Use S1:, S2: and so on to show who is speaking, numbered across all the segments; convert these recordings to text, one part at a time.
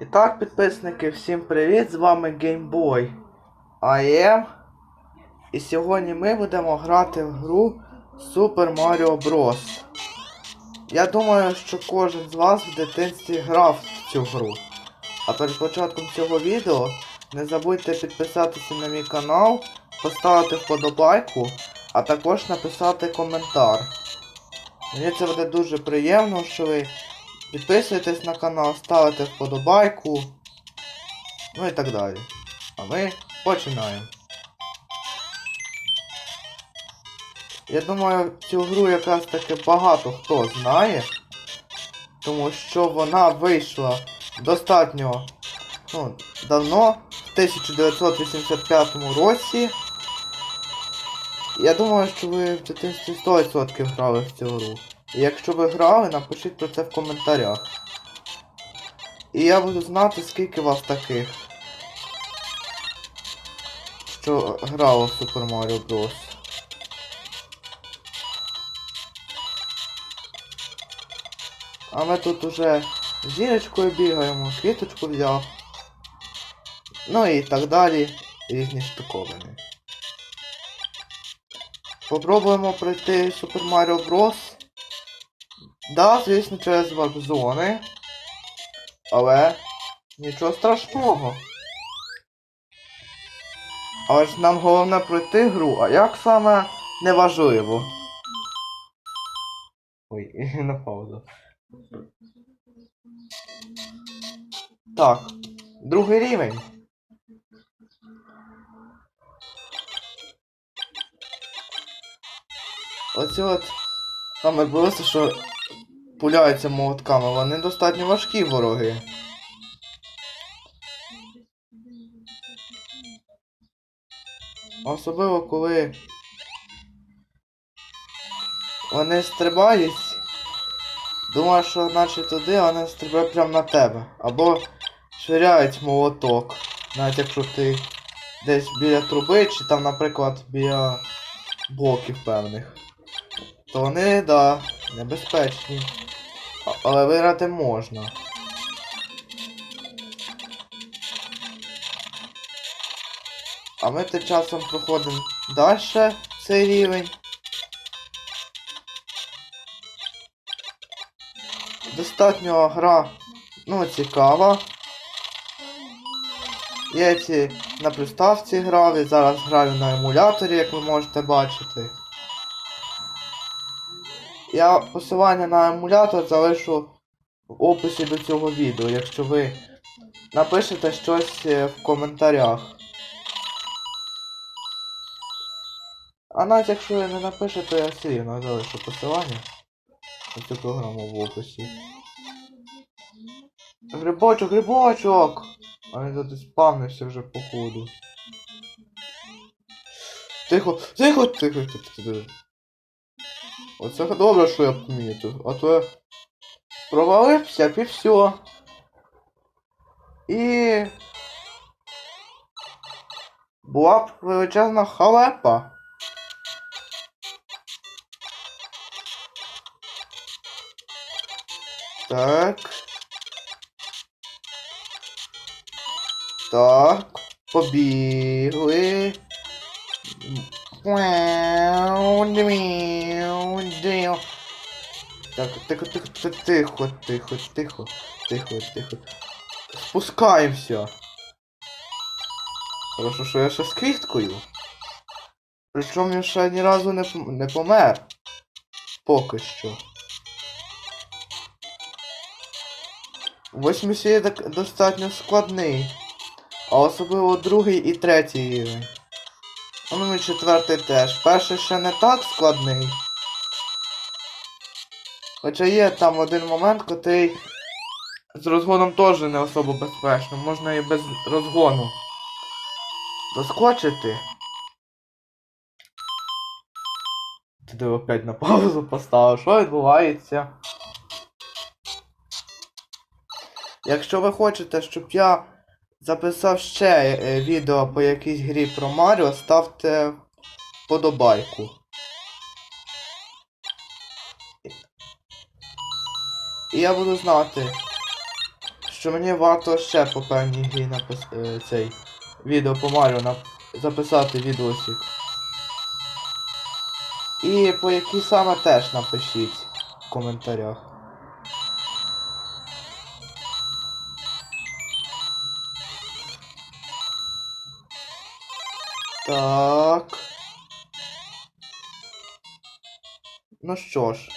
S1: І так, підписники, всім привіт! З вами GameBoy AM. І сьогодні ми будемо грати в гру Super Mario Bros. Я думаю, що кожен з вас в дитинстві грав в цю гру. А перед початком цього відео не забудьте підписатися на мій канал, поставити вподобайку, а також написати коментар. Мені це буде дуже приємно, що ви Підписуйтесь на канал, ставите вподобайку. Ну і так далі. А ми починаємо. Я думаю, цю гру якраз таки багато хто знає. Тому що вона вийшла достатньо ну, давно, в 1985 році. Я думаю, що ви в дитинстві 100% грали в цю гру. Якщо ви грали, напишіть про це в коментарях. І я буду знати, скільки вас таких, що грало в Super Mario Bros. А ми тут уже з зірочкою бігаємо, квіточку взяв. Ну і так далі, різні штуковини. Попробуємо пройти Super Mario Bros. Да, звісно, через веб-зони. Але нічого страшного. Але ж нам головне пройти гру, а як саме неважливо. Ой, на паузу. Так, другий рівень. Оці от саме просто, що пуляються молотками, вони достатньо важкі вороги. Особливо коли вони стрибають, думаєш, що наче туди, вони стрибають прямо на тебе. Або швиряють молоток. Навіть якщо ти десь біля труби, чи там, наприклад, біля блоків певних. То вони, да, небезпечні. Але виграти можна. А ми тим часом проходимо далі цей рівень. Достатньо гра, ну, цікава. Я ці на приставці грав і зараз граю на емуляторі, як ви можете бачити. Я посилання на емулятор залишу в описі до цього відео, якщо ви напишете щось е, в коментарях. А навіть якщо ви не напишете, я все рівно залишу посилання на цю програму в описі. Грибочок, грибочок! А він тут спавнився вже походу. Тихо, тихо, тихо, тихо, тихо. Оце добре, що я помітив, а то провалився і все. І... Була б величезна халепа. Так. Так. Побігли. Мяу, мяу, тихо, тихо, тихо, тихо, тихо, тихо, тихо. Спускаємося. Хорошо, що я ще з квіткою. Причому я ще ні разу не, не помер. Поки що. Восьмий док- достатньо складний. А особливо другий і третій рівень. Ну і четвертий теж. Перший ще не так складний. Хоча є там один момент, котрий з розгоном теж не особо безпечно. Можна і без розгону доскочити. Туди опять на паузу поставив. Що відбувається? Якщо ви хочете, щоб я записав ще е, відео по якійсь грі про Маріо, ставте вподобайку. І я буду знати, що мені варто ще по певній грі напис... е, цей відео по Маріо нап... записати відосик. І по якій саме теж напишіть в коментарях. Так. Ну що ж.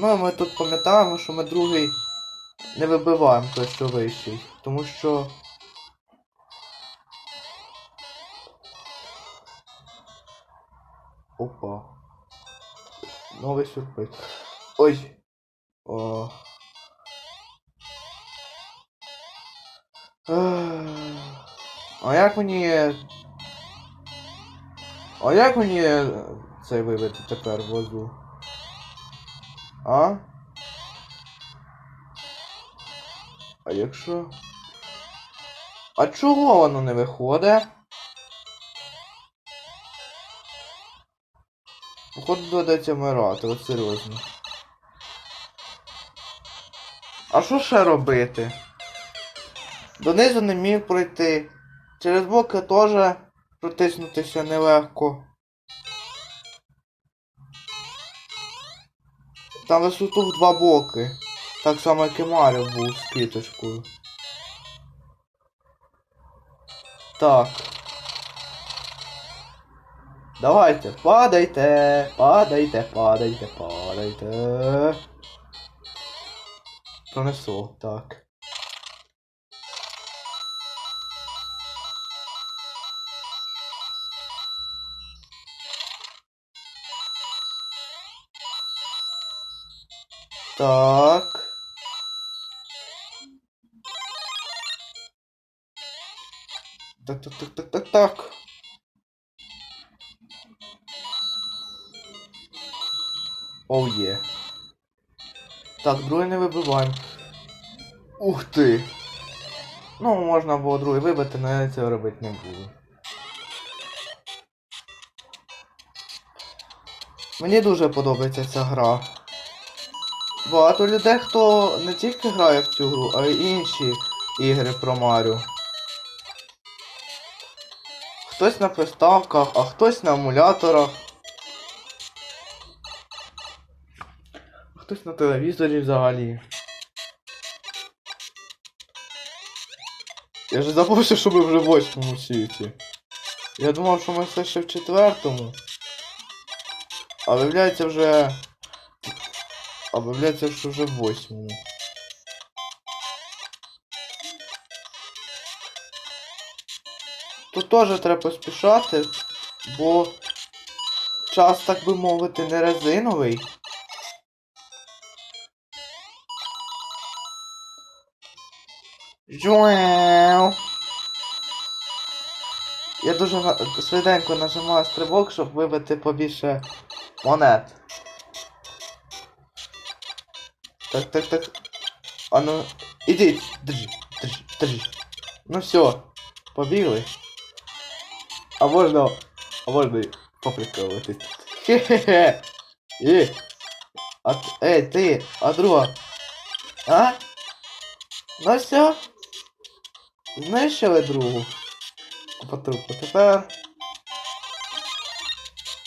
S1: Ну, ми тут пам'ятаємо, що ми другий не вибиваємо той, що вищий. Тому що. Опа. Новий сюрприз. Ой. О. А як мені. А як мені це вибити тепер возу? А? А якщо. А чого воно не виходить? Походу доведеться вмирати, от серйозно. А що ще робити? Донизу не міг пройти. Через боки теж протиснутися нелегко. Там висоту в два боки. Так само, як і Маріо був з квіточкою. Так. Давайте, падайте, падайте, падайте, падайте. Пронесло, так. Так. Так, так, так, так, так, так. Оу є. Так, другий не вибиваємо. Ух ти. Ну, можна було другий вибити, але я цього робити не буду. Мені дуже подобається ця гра. Багато людей, хто не тільки грає в цю гру, а й інші ігри про Маріо. Хтось на приставках, а хтось на емуляторах. Хтось на телевізорі взагалі. Я ж забув, що ми вже в восьмому світі. Я думав, що ми все ще в четвертому. А виявляється вже. Що вже в восьмому. Тут теж треба поспішати, бо час, так би мовити, не резиновий. Жуау. Я дуже швиденько нажимаю стрибок, щоб вибити побільше монет. Так, так, так. А ну. Ідіть. Держи, держи, держи. Ну все. Побігли. А можна. А можна і поприколитись. Хе-хе-хе. І. А т- ей, ти, а друга. А? Ну все. Знищили другу. Патрулку тепер.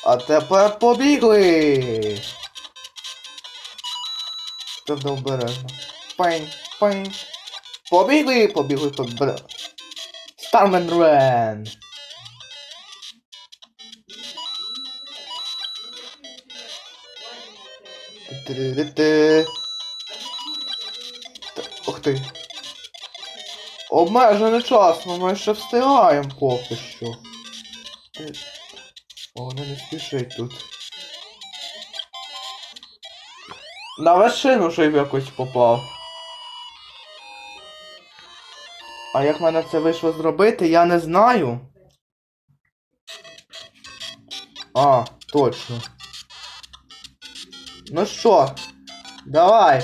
S1: А тепер побігли. Тобто обережно. Пень, пень. Побігли, побігли, побігли. Стармен Рен. Ух ти. Обмежений час, ми ще встигаємо поки що. О, не, не спішить тут. На вершину й якось попав. А як мене це вийшло зробити, я не знаю. А, точно. Ну що, давай.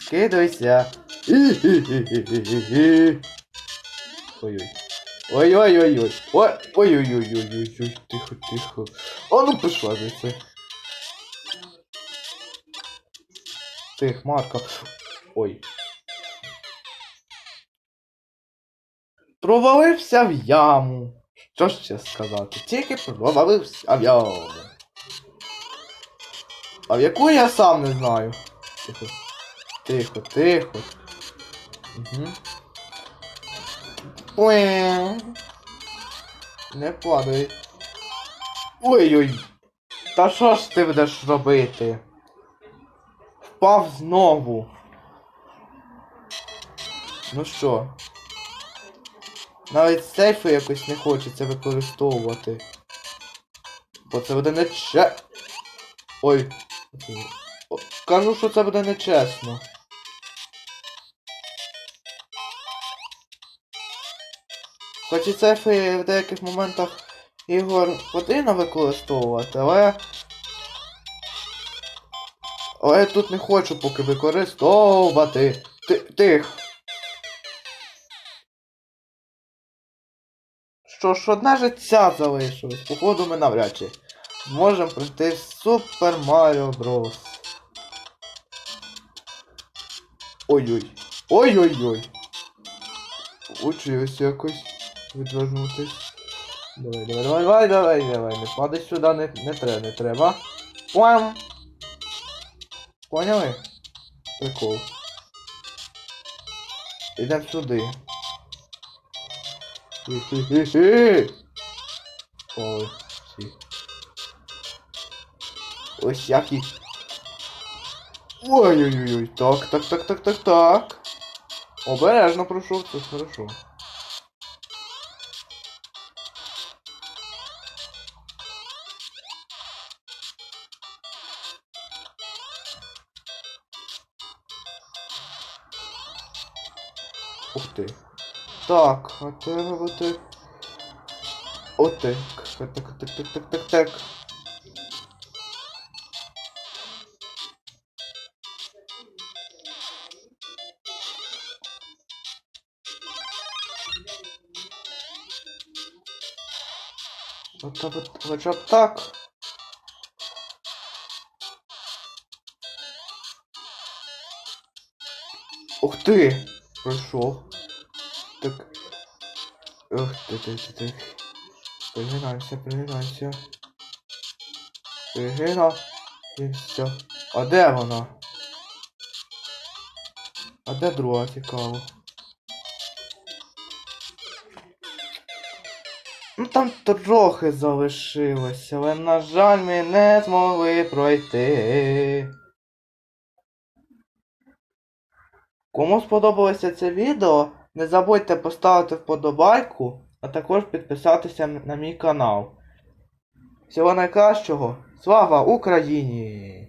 S1: Скидуйся. Ой-ой. Ой-ой-ой-ой. Ой, ой-ой-ой-ой-ой. Тихо, тихо. А ну пішла звідси. Ти хмарка. Ой. Провалився в яму. Що ще сказати? Тільки провалився в яму. А в яку я сам не знаю. Тихо. Тихо, тихо. Угу. Не падай. Ой-ой. Та що ж ти будеш робити? Впав знову. Ну що? Навіть сейфи якось не хочеться використовувати. Бо це буде нече... Ой. Кажу, що це буде нечесно. Хоч і сейфи в деяких моментах ігор потрібно використовувати, але. Але я тут не хочу поки використовувати. Ти, тих. Що ж, одне життя залишилось. Походу ми навряд чи зможемо пройти Super Mario Bros. Ой-ой. Ой-ой-ой. Учився якось відвернутись. Давай, давай, давай, давай, давай, давай. Не падай сюди, не, не треба, не треба. Пам! Поняли? Прикол. Ідемо сюди. Ой, всі. Ось які. Ой-ой-ой, так, так, так, так, так, так. Обережно пройшов, це хорошо. Ух ти. Так, а треба бути. Отак. Так, так, так, так, так, так, так. От, от, от, хоча б так. Ух ти! Пройшов. Так. Ти, ти, ти, ти. Пригинайся, пригинайся. Пригина. І все. А де вона? А де друга цікаво? Ну там трохи залишилося, але на жаль ми не змогли пройти. Кому сподобалося це відео, не забудьте поставити вподобайку, а також підписатися на мій канал. Всього найкращого! Слава Україні!